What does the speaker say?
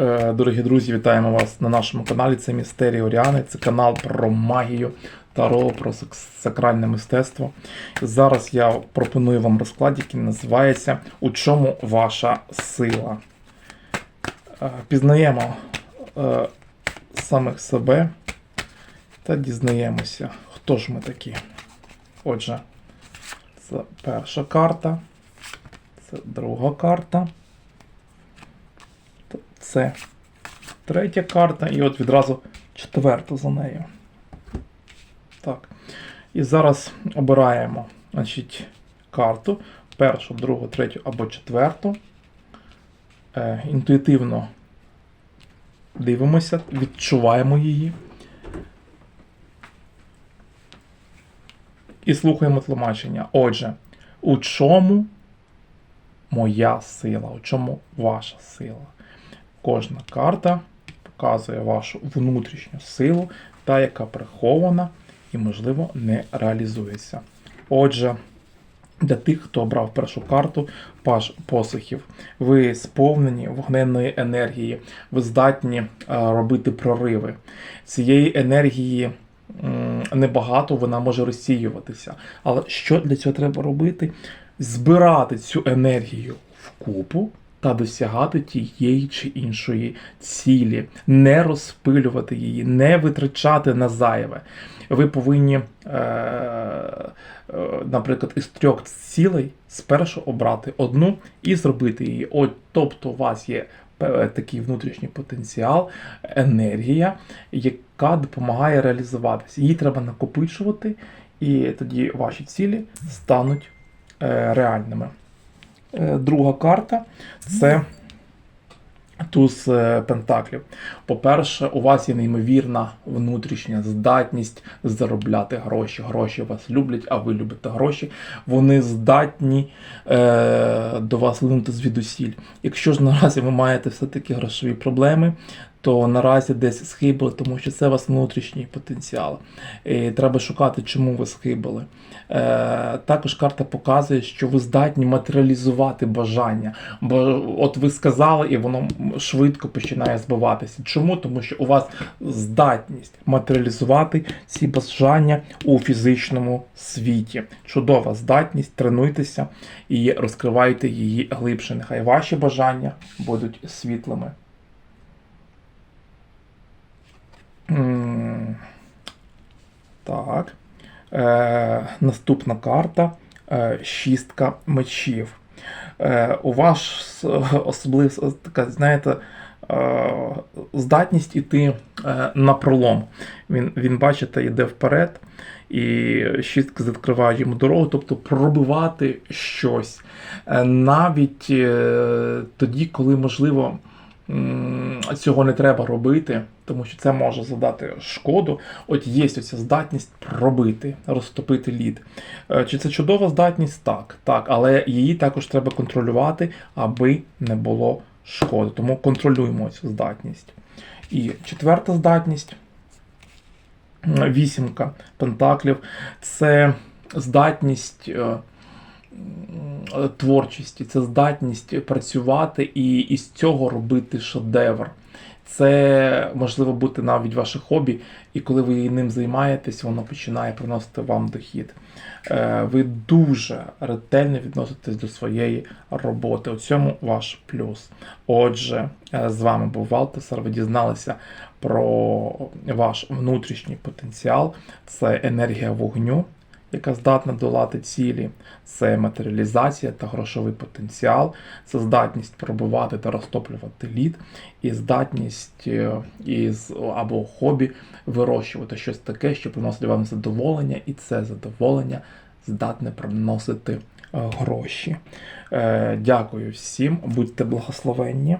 Е, Дорогі друзі, вітаємо вас на нашому каналі. Це Містерії Оріани, це канал про магію, таро, про сакральне мистецтво. Зараз я пропоную вам розклад, який називається У чому ваша сила? Е, Пізнаємо е, самих себе та дізнаємося, хто ж ми такі. Отже, це перша карта, це друга карта. Це третя карта, і от відразу четверта за нею. Так. І зараз обираємо значить, карту. Першу, другу, третю або четверту. Е, інтуїтивно дивимося, відчуваємо її. І слухаємо тлумачення. Отже, у чому моя сила? У чому ваша сила? Кожна карта показує вашу внутрішню силу, та яка прихована і, можливо, не реалізується. Отже, для тих, хто обрав першу карту паш посухів, ви сповнені вогненної енергії, ви здатні е, робити прориви. Цієї енергії небагато, вона може розсіюватися. Але що для цього треба робити? Збирати цю енергію вкупу та досягати тієї чи іншої цілі, не розпилювати її, не витрачати на зайве. Ви повинні, е, е, наприклад, із трьох цілей спершу обрати одну і зробити її. От, тобто, у вас є такий внутрішній потенціал, енергія, яка допомагає реалізуватися. Її треба накопичувати, і тоді ваші цілі стануть е, реальними. Е, Друга карта це туз е, пентаклів. По-перше, у вас є неймовірна внутрішня здатність заробляти гроші. Гроші вас люблять, а ви любите гроші. Вони здатні е, до вас линути звідусіль. Якщо ж наразі ви маєте все-таки грошові проблеми, то наразі десь схибили, тому що це у вас внутрішній потенціал. І треба шукати, чому ви схибили. Е, також карта показує, що ви здатні матеріалізувати бажання. Бо от ви сказали, і воно швидко починає збиватися. Чому? Тому що у вас здатність матеріалізувати ці бажання у фізичному світі. Чудова здатність, тренуйтеся і розкривайте її глибше. Нехай ваші бажання будуть світлими. Так. Е, наступна карта е, шістка мечів. Е, у вас особливо така, знаєте, е, здатність іти е, на пролом. Він, він, бачите, йде вперед, і шістка відкриває йому дорогу, тобто пробивати щось. Е, навіть е, тоді, коли можливо. м, Цього не треба робити, тому що це може завдати шкоду. От є оця здатність пробити, розтопити лід. Е, Чи це чудова здатність? Так, так, але її також треба контролювати, аби не було шкоди. Тому контролюємо цю здатність. І четверта здатність вісімка пентаклів це здатність. е, Творчості, це здатність працювати і із цього робити шедевр. Це можливо бути навіть ваше хобі, і коли ви ним займаєтесь, воно починає приносити вам дохід. Е, Ви дуже ретельно відноситесь до своєї роботи. У цьому ваш плюс. Отже, е, з вами був Валтесар. Ви дізналися про ваш внутрішній потенціал. Це енергія вогню, яка здатна долати цілі, це матеріалізація та грошовий потенціал, це здатність пробивати та розтоплювати лід, і здатність е, із або хобі вирощувати щось таке, що приносить вам задоволення, і це задоволення здатне приносити е, гроші. Е, Дякую всім, будьте благословенні.